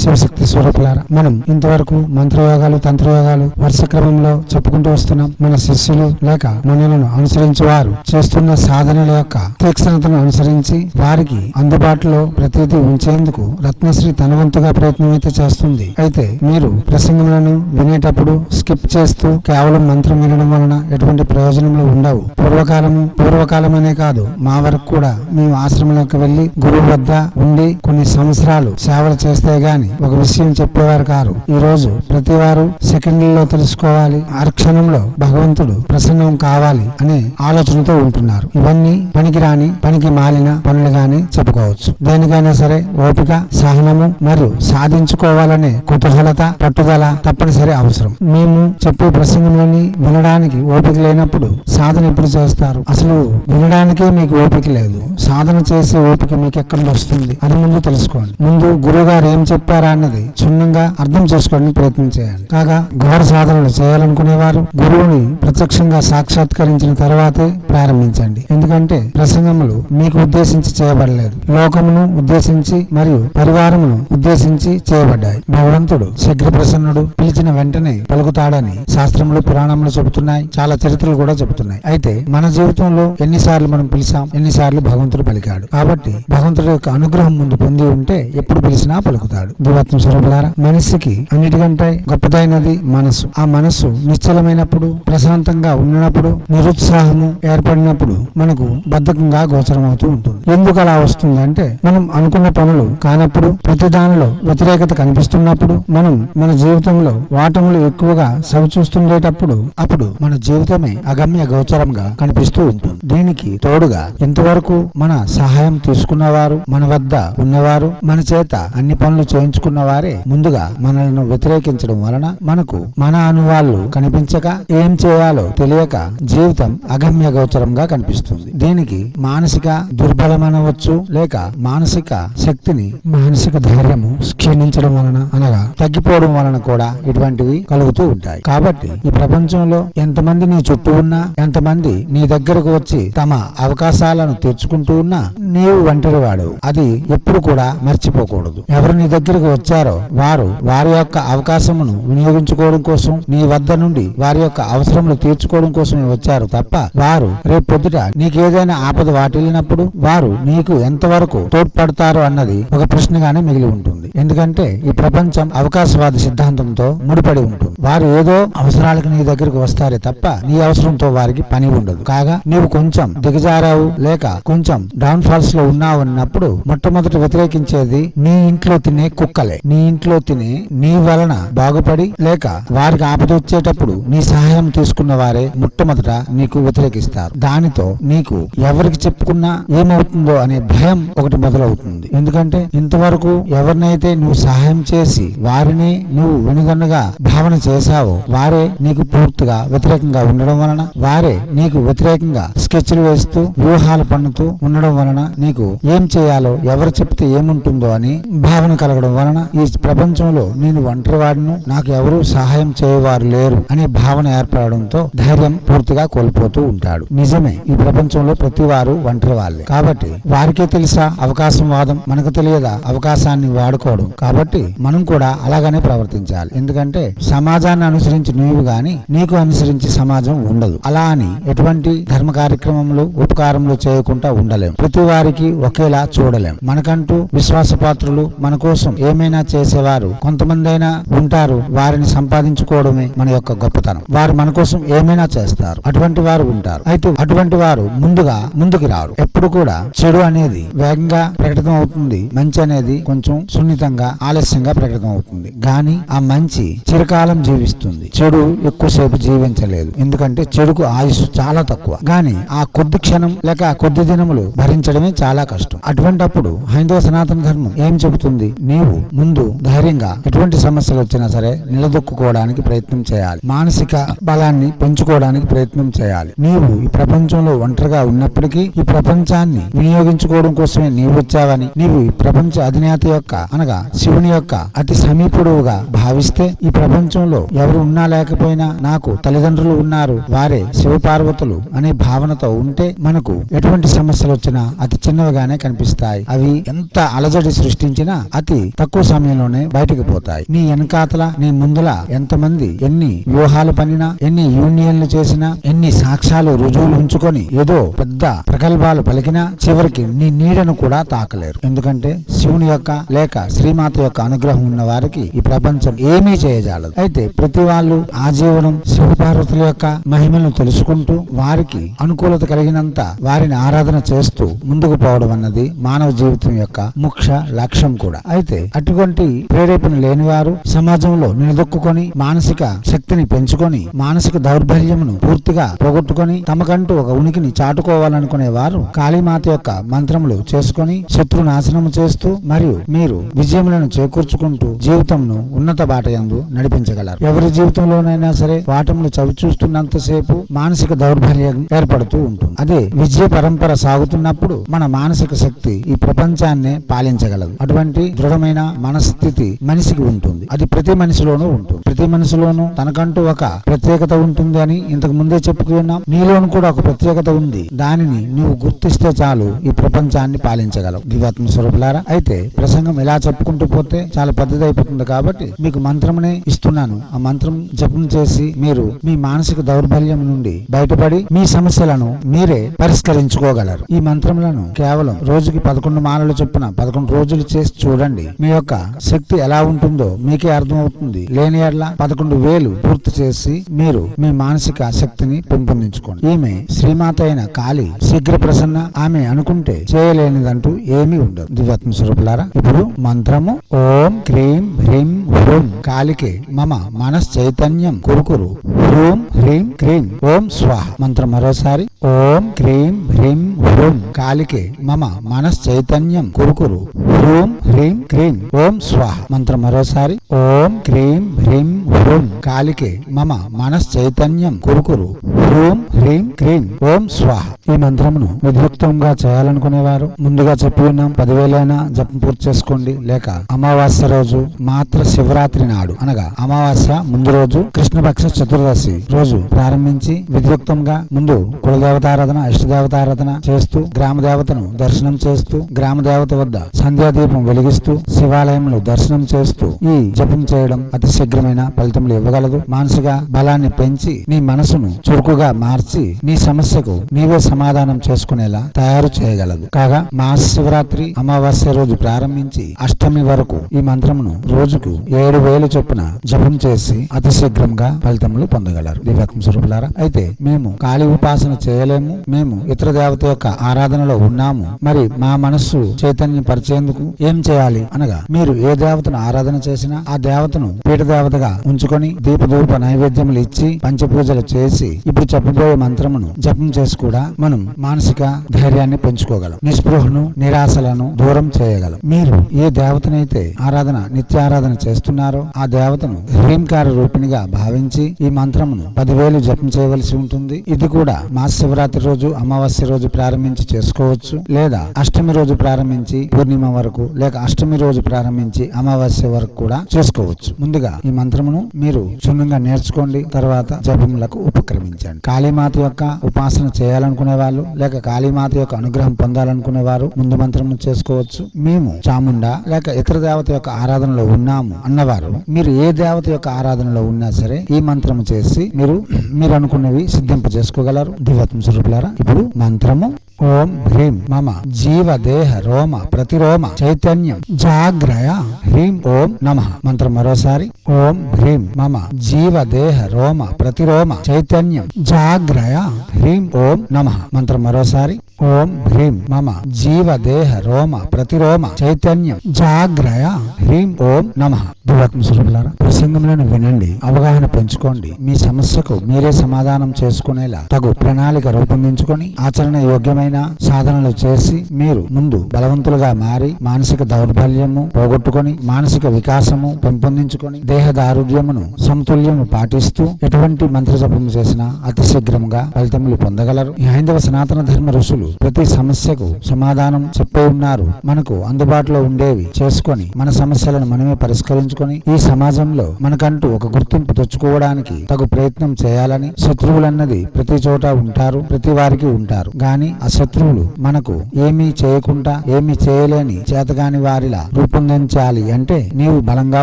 శివశక్తి స్వరూపులారా మనం ఇంతవరకు మంత్రయోగాలు తంత్రయోగాలు వరుస క్రమంలో చెప్పుకుంటూ వస్తున్నాం. మన శిష్యులు లేక మునులను అనుసరించి వారు చేస్తున్న సాధనల యొక్క తీక్షణతను అనుసరించి వారికి అందుబాటులో ప్రతిదీ ఉంచేందుకు రత్నశ్రీ తనవంతుగా ప్రయత్నం అయితే చేస్తుంది. అయితే మీరు ప్రసంగములను వినేటప్పుడు స్కిప్ చేస్తూ కేవలం మంత్రం వినడం వలన ఎటువంటి ప్రయోజనములు ఉండవు. పూర్వకాలము పూర్వకాలం అనే కాదు మా వరకు కూడా మేము ఆశ్రమంలోకి వెళ్ళి గురువు వద్ద ఉండి కొన్ని సంవత్సరాలు సేవలు చేస్తే గాని ఒక విషయం చెప్పేవారు కారు. ఈ రోజు ప్రతి వారు సెకండ్లలో తెలుసుకోవాలి. ఆ క్షణంలో భగవంతుడు ప్రసన్నం కావాలి అనే ఆలోచనతో ఉంటున్నారు. ఇవన్నీ పనికిరాని పనికి మాలిన పనులుగానే చెప్పుకోవచ్చు. దేనికైనా సరే ఓపిక సహనము మరియు సాధించుకోవాలనే కుతూహలత పట్టుదల తప్పనిసరి అవసరం. మేము చెప్పే ప్రసంగంలోని వినడానికి ఓపిక లేనప్పుడు సాధన ఎప్పుడు చేస్తారు? అసలు వినడానికే మీకు ఓపిక లేదు. సాధన చేసే ఓపిక మీకు ఎక్కడ వస్తుంది? అది ముందు తెలుసుకోండి. ముందు గురువు గారు ఏం చెప్పారు? అన్నది క్షుణ్ణంగా అర్థం చేసుకోవడానికి ప్రయత్నం చేయాలి. కాగా ఘోర సాధనలు చేయాలనుకునేవారు గురువుని ప్రత్యక్షంగా సాక్షాత్కరించిన తర్వాతే ప్రారంభించండి. ఎందుకంటే ప్రసంగములు మీకు ఉద్దేశించి చేయబడలేదు. లోకమును ఉద్దేశించి మరియు పరివారమును ఉద్దేశించి చేయబడ్డాయి. భగవంతుడు శీఘ్ర ప్రసన్నుడు పిలిచిన వెంటనే పలుకుతాడని శాస్త్రములు పురాణములు చెబుతున్నాయి. చాలా చరిత్రలు కూడా చెబుతున్నాయి. అయితే మన జీవితంలో ఎన్నిసార్లు మనం పిలిచాం? ఎన్నిసార్లు భగవంతుడు పలికాడు? కాబట్టి భగవంతుడి యొక్క అనుగ్రహం ముందు పొంది ఉంటే ఎప్పుడు పిలిచినా పలుకుతాడు. దివాత్మ స్వరూపులారా మనిషికి అన్నిటికంటే గొప్పదైనది మనసు ఆ మనసు నిశ్చలమైనప్పుడు ప్రశాంతంగా ఉన్నప్పుడు నిరుత్సాహము ఏర్పడినప్పుడు మనకు బద్ధకంగా గోచరమవుతూ ఉంటుంది. ఎందుకు అలా వస్తుంది అంటే మనం అనుకున్న పనులు కానప్పుడు ప్రతి దానిలో వ్యతిరేకత కనిపిస్తున్నప్పుడు మనం మన జీవితంలో వాటములు ఎక్కువగా సవిచూస్తుండేటప్పుడు అప్పుడు మన జీవితమే అగమ్య గోచరంగా కనిపిస్తూ ఉంటుంది. దీనికి తోడుగా ఇంతవరకు మన సహాయం తీసుకున్నవారు మన వద్ద ఉన్నవారు మన చేత అన్ని పనులు చేయించుకున్న వారే ముందుగా మనల్ని వ్యతిరేకించడం వలన మనకు మన అనువాళ్ళు కనిపించక ఏం చేయాలో తెలియక జీవితం అగమ్య గోచరంగా కనిపిస్తుంది. దీనికి మానసిక దుర్బలమనవచ్చు లేక మానసిక శక్తిని మానసిక ధైర్యము క్షీణించడం వలన అనగా తగ్గిపోవడం వలన కూడా ఇటువంటివి కలుగుతూ ఉంటాయి. కాబట్టి ఈ ప్రపంచంలో ఎంతమంది నీ చుట్టూ ఉన్నా ఎంతమంది నీ దగ్గరకు వచ్చి తమ అవకాశాలను తెచ్చుకుంటూ ఉన్నా నీవు ఒంటరి వాడు అది ఎప్పుడు కూడా మర్చిపోకూడదు. ఎవరు నీ దగ్గరకు వచ్చారో వారు వారి యొక్క అవకాశమును వినియోగించుకోవడం కోసం నీ వద్ద నుండి వారి యొక్క అవసరములు తీర్చుకోవడం కోసమే వచ్చారు తప్ప వారు రేపు పొద్దుట నీకేదైనా ఆపద వాటిల్లినప్పుడు వారు నీకు ఎంతవరకు తోడ్పడతారు అన్నది ఒక ప్రశ్నగానే మిగిలి ఉంటుంది. ఎందుకంటే ఈ ప్రపంచం అవకాశవాద సిద్ధాంతంతో ముడిపడి ఉంటుంది. వారు ఏదో అవసరాలకు నీ దగ్గరకు వస్తారే తప్ప నీ అవసరంతో వారికి పని ఉండదు. కాగా నీవు కొంచెం దిగజారావు లేక కొంచెం డౌన్ ఫాల్స్లో ఉన్నావు అన్నప్పుడు మొట్టమొదటి వ్యతిరేకించేది నీ ఇంట్లో తినే కుక్కలే. నీ ఇంట్లో తిని నీ వలన బాగుపడి లేక వారికి ఆపద వచ్చేటప్పుడు నీ సహాయం తీసుకున్న వారే మొట్టమొదట నీకు వ్యతిరేకిస్తారు. దానితో నీకు ఎవరికి చెప్పుకున్నా ఏమవుతుందో అనే భయం ఒకటి మొదలవుతుంది. ఎందుకంటే ఇంతవరకు ఎవరినైతే నువ్వు సహాయం చేసి వారిని నువ్వు వెనుగన్నుగా భావన చేశావో వారే నీకు పూర్తిగా వ్యతిరేకంగా ఉండడం వలన వారే నీకు వ్యతిరేకంగా స్కెచ్లు వేస్తూ వ్యూహాలు పన్నుతూ ఉండడం వలన నీకు ఏం చేయాలో ఎవరు చెప్తే ఏముంటుందో అని భావన కలగడం వలన ఈ ప్రపంచంలో నేను ఒంటరివాడును నాకు ఎవరు సహాయం చేయవారు లేరు అనే భావన ఏర్పడడంతో ధైర్యం పూర్తిగా కోల్పోతూ ఉంటాడు. నిజమే ఈ ప్రపంచంలో ప్రతి వారు ఒంటరి వాళ్ళే కాబట్టి వారికే తెలుసా అవకాశం వాదం? మనకు తెలియదా అవకాశాన్ని వాడుకోవడం? కాబట్టి మనం కూడా అలాగనే ప్రవర్తించాలి. ఎందుకంటే సమాజాన్ని అనుసరించి నీవు గాని నీకు అనుసరించి సమాజం ఉండదు. అలా అని ఎటువంటి ధర్మ కార్యక్రమంలో ఉపకారములు చేయకుండా ఉండలేం. ప్రతి వారికి ఒకేలా చూడలేం. మనకంటూ విశ్వాసపాత్రులు మన కోసం ఏమైనా చేసేవారు కొంతమంది అయినా ఉంటారు వారిని సంపాదించుకోవడమే మన యొక్క గొప్పతనం. వారు మన కోసం ఏమైనా చేస్తారు అటువంటి వారు ఉంటారు. అయితే అటువంటి వారు ముందుగా ముందుకు రారు. ఎప్పుడు కూడా చెడు అనేది వేగంగా ప్రకటన అవుతుంది మంచి అనేది కొంచెం సున్నితంగా ఆలస్యంగా ప్రకటన అవుతుంది. గాని ఆ మంచి చిరకాలం జీవిస్తుంది. చెడు ఎక్కువసేపు జీవించలేదు. ఎందుకంటే చెడుకు ఆయుష్ చాలా తక్కువ. గాని ఆ కొద్ది క్షణం లేక ఆ కొద్ది దినములు భరించడమే చాలా కష్టం. అటువంటప్పుడు హైందవ సనాతన ధర్మం ఏం చెబుతుంది? నీవు నీవు ముందు ధైర్యంగా ఎటువంటి సమస్యలు వచ్చినా సరే నిలదొక్కుకోవడానికి ప్రయత్నం చేయాలి. మానసిక బలాన్ని పెంచుకోవడానికి ప్రయత్నం చేయాలి. నీవు ఈ ప్రపంచంలో ఒంటరిగా ఉన్నప్పటికీ ఈ ప్రపంచాన్ని వినియోగించుకోవడం కోసమే నీవు వచ్చావని నీవు ఈ ప్రపంచ అధినేత యొక్క అనగా శివుని యొక్క అతి సమీపుడుగా భావిస్తే ఈ ప్రపంచంలో ఎవరు ఉన్నా లేకపోయినా నాకు తల్లిదండ్రులు ఉన్నారు. వారే శివపార్వతులు అనే భావనతో ఉంటే మనకు ఎటువంటి సమస్యలు వచ్చినా అతి చిన్నవిగానే కనిపిస్తాయి. అవి ఎంత అలజడి సృష్టించినా అతి తక్కువ సమయంలోనే బయటకు పోతాయి. నీ వెనకాతల నీ ముందుల ఎంతమంది ఎన్ని వ్యూహాలు పనినా ఎన్ని యూనియన్లు చేసినా ఎన్ని సాక్ష్యాలు రుజువులు ఉంచుకొని ఏదో పెద్ద ప్రగల్భాలు పలికినా చివరికి నీ నీడను కూడా తాకలేరు. ఎందుకంటే శివుని యొక్క లేక శ్రీమాత యొక్క అనుగ్రహం ఉన్న వారికి ఈ ప్రపంచం ఏమీ చేయజాలదు. అయితే ప్రతి వాళ్ళు ఆజీవనం శివపార్వతుల యొక్క మహిమలను తెలుసుకుంటూ వారికి అనుకూలత కలిగినంత వారిని ఆరాధన చేస్తూ ముందుకు పోవడం అన్నది మానవ జీవితం యొక్క ముఖ్య లక్ష్యం కూడా. అయితే అటువంటి ప్రేరేపణ లేని వారు సమాజంలో నిలదొక్కుని మానసిక శక్తిని పెంచుకొని మానసిక దౌర్బల్యమును పూర్తిగా పోగొట్టుకొని తమకంటూ ఒక ఉనికిని చాటుకోవాలనుకునే వారు కాళీమాత యొక్క మంత్రములు చేసుకొని శత్రు నాశనము చేస్తూ మరియు మీరు విజయములను చేకూర్చుకుంటూ జీవితంను ఉన్నత బాట ఎందు నడిపించగలరు. ఎవరి జీవితంలోనైనా సరే వాటములు చవి చూస్తున్నంతసేపు మానసిక దౌర్బల్యం ఏర్పడుతూ ఉంటుంది. అదే విజయ పరంపర సాగుతున్నప్పుడు మన మానసిక శక్తి ఈ ప్రపంచాన్నే పాలించగలదు. అటువంటి దృఢమైన మనస్థితి మనిషికి ఉంటుంది. అది ప్రతి మనిషిలోనూ ఉంటుంది. ప్రతి మనిషిలోనూ తనకంటూ ఒక ప్రత్యేకత ఉంటుంది అని ఇంతకు ముందే చెప్పుకున్నాం నీలోను కూడా ఒక ప్రత్యేకత ఉంది. దానిని నువ్వు గుర్తిస్తే చాలు ఈ ప్రపంచాన్ని పాలించగలవు. దివాత్మ స్వరూపులారా అయితే ప్రసంగం ఇలా చెప్పుకుంటూ పోతే చాలా పెద్దది అయిపోతుంది కాబట్టి మీకు మంత్రమునే ఇస్తున్నాను. ఆ మంత్రం జపం చేసి మీరు మీ మానసిక దౌర్బల్యం నుండి బయటపడి మీ సమస్యలను మీరే పరిష్కరించుకోగలరు. ఈ మంత్రములను కేవలం రోజుకి పదకొండు మాలలు చొప్పున పదకొండు రోజులు చేసి చూడండి. మీ యొక్క శక్తి ఎలా ఉంటుందో మీకే అర్థమవుతుంది. లేని ఎడ్ల పదకొండు వేలు పూర్తి చేసి మీరు మీ మానసిక శక్తిని పెంపొందించుకోండి. ఈమె శ్రీమాత అయిన కాళీ శీఘ్ర ప్రసన్న. ఆమె అనుకుంటే చేయలేనిదంటూ ఏమీ ఉండదు. దివ్యాత్మ స్వరూపులారా ఇప్పుడు మంత్రము. ఓం క్రీం హ్రీం హ్రూం. కాళికే మమ మనస్ చైతన్యం కురుకురు. హ్రూం హ్రీం క్రీం ఓం స్వాహ. మంత్రం మరోసారి. ఓం క్రీం హ్రీం హ్రూం. కాలికి మమ మనస్ చైతన్యం కురుకురు. హ్రూం హ్రీం క్రీం ఓం స్వాహ. మంత్రం మరోసారి. ఓం క్రీం హ్రీం హ్రూం. కాలికి మమ మనస్ చైతన్యం కురుకురు. హ్రూం హ్రీం క్రీం ఓం స్వాహ. ఈ మంత్రమును విధ్యుక్తంగా చేయాలనుకునేవారు. ముందుగా చెప్పి ఉన్నాం పదివేలైనా జపం పూర్తి చేసుకోండి. లేక అమావాస్య రోజు మాత్ర శివరాత్రి నాడు అనగా అమావాస్య ముందు రోజు కృష్ణపక్ష చతుర్దశి. రోజు ప్రారంభించి విద్యుక్తంగా ముందు కులదేవతారాధన ఇష్టదేవతారాధన చేస్తూ గ్రామ దేవతను దర్శనం చేస్తూ గ్రామ దేవత వద్ద సంధ్యాదీపం వెలిగిస్తూ శివాలయంలో దర్శనం చేస్తూ ఈ జపం చేయడం అతి శీఘ్రమైన ఫలితములు ఇవ్వగలదు. మానసిక బలాన్ని పెంచి నీ మనసును చురుకుగా మార్చి నీ సమస్యకు నీవే సమాధానం చేసుకునేలా తయారు చేయగలదు. కాగా మహాశివరాత్రి అమావాస్య రోజు ప్రారంభించి అష్టమి వరకు ఈ మంత్రమును రోజుకు ఏడు వేలు చొప్పున జపం చేసి అతి శీఘ్రంగా ఫలితములు పొందగలరు దివ్యాత్మ స్వరూపులారా అయితే మేము కాళీ ఉపాసన చేయలేము. మేము ఇతర దేవత యొక్క ఆరాధనలో ఉన్నాము. మరి మా మనస్సు చైతన్యం పరిచేందుకు ఏం చేయాలి? అనగా మీరు ఏ దేవతను ఆరాధన చేసినా ఆ దేవతను పీఠ దేవతగా ఉంచుకొని దీపధూప నైవేద్యములు ఇచ్చి పంచపూజలు చేసి ఇప్పుడు చెప్పబోయే మంత్రమును జపం చేసి కూడా మనం మానసిక ధైర్యాన్ని పెంచుకోగలం. నిస్పృహను నిరాశలను దూరం చేయగలం. మీరు ఏ దేవతనైతే ఆరాధన నిత్య ఆరాధన చేస్తున్నారో ఆ దేవతను హ్రీంకార రూపిణిగా భావించి ఈ మంత్రం మంత్రమును పదివేలు జపం చేయవలసి ఉంటుంది. ఇది కూడా మా శివరాత్రి రోజు అమావాస్య రోజు ప్రారంభించి చేసుకోవచ్చు. లేదా అష్టమి రోజు ప్రారంభించి పూర్ణిమ వరకు లేక అష్టమి రోజు ప్రారంభించి అమావాస్య వరకు కూడా చేసుకోవచ్చు. ముందుగా ఈ మంత్రమును మీరు క్షుణ్ణంగా నేర్చుకోండి. తర్వాత జపములకు ఉపక్రమించండి. కాళీమాత యొక్క ఉపాసన చేయాలనుకునే వాళ్ళు లేక కాళీమాత యొక్క అనుగ్రహం పొందాలనుకునే వారు ముందు మంత్రము చేసుకోవచ్చు. మేము చాముండా లేక ఇతర దేవత యొక్క ఆరాధనలో ఉన్నాము అన్నవారు మీరు ఏ దేవత యొక్క ఆరాధనలో ఉన్నా సరే ఈ మంత్రము చేసి మీరు మీరు అనుకున్నవి సిద్ధింప చేసుకోగలరు. దివ్యత్మ స్వరూపులారా ఇప్పుడు మంత్రము. ఓం హ్రీం మమ జీవ దేహ రోమ ప్రతిరోమ చైతన్యం జాగ్రయ హ్రీం ఓం నమ. మంత్రం మరోసారి. ఓం హ్రీం మమ జీవ దేహ రోమ ప్రతిరోమ చైతన్యం జాగ్రయ హ్రీం ఓం నమ. మంత్రం మరోసారి. ఓం హ్రీం మమ జీవ దేహ రోమ ప్రతిరోమ చైతన్యం జాగ్రయ హ్రీం ఓం నమ. దివాత్మ స్వరూపులారా ప్రసంగములను వినండి అవగాహన పెంచుకోండి మీ సమస్యకు మీరే సమాధానం చేసుకునేలా తగు ప్రణాళిక రూపొందించుకొని ఆచరణ యోగ్యమైన సాధనలు చేసి మీరు ముందు బలవంతులుగా మారి మానసిక దౌర్బల్యము పోగొట్టుకొని మానసిక వికాసము పెంపొందించుకొని దేహ దారుఢ్యమును సమతుల్యము పాటిస్తూ ఎటువంటి మంత్ర జపము చేసినా అతి శీఘ్రముగా ఫలితములు పొందగలరు. ఈ హైందవ సనాతన ధర్మ ఋషులు ప్రతి సమస్యకు సమాధానం చెప్పే ఉన్నారు. మనకు అందుబాటులో ఉండేవి చేసుకొని మన సమస్యలను మనమే పరిష్కరించుకొని ఈ సమాజంలో మనకంటూ ఒక గుర్తింపు తెచ్చుకోవడానికి తగు ప్రయత్నం చేయాలని శత్రువులన్నది ప్రతి చోట ఉంటారు ప్రతి వారికి ఉంటారు. గాని ఆ శత్రువులు మనకు ఏమీ చేయకుండా ఏమీ చేయలేని చేతగాని వారిలా రూపొందించాలి అంటే నీవు బలంగా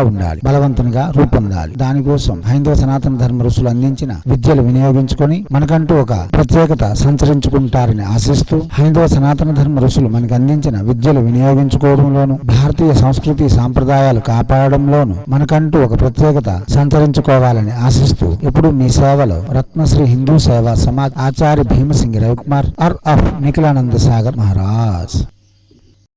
ఉండాలి బలవంతునిగా రూపొందాలి. దానికోసం హైందవ సనాతన ధర్మ ఋషులు అందించిన విద్యలు వినియోగించుకొని మనకంటూ ఒక ప్రత్యేకత సంచరించుకుంటారని ఆశిస్తూ హైందవ సనాతన ధర్మ ఋషులు మనకు అందించిన విద్యలు వినియోగించుకోవడంలోను భారతీయ సంస్కృతి సాంప్రదాయాలు కాపాడడంలోను మనకంటూ ఒక ప్రత్యేకత సంతరించుకోవాలని ఆశిస్తూ ఇప్పుడు మీ సేవలో రత్నశ్రీ హిందూ సేవా సమాజ్ ఆచార్య భీమసింగి రవికుమార్ అర్ ఆఫ్ నిఖిలానంద సాగర్ మహారాజ్.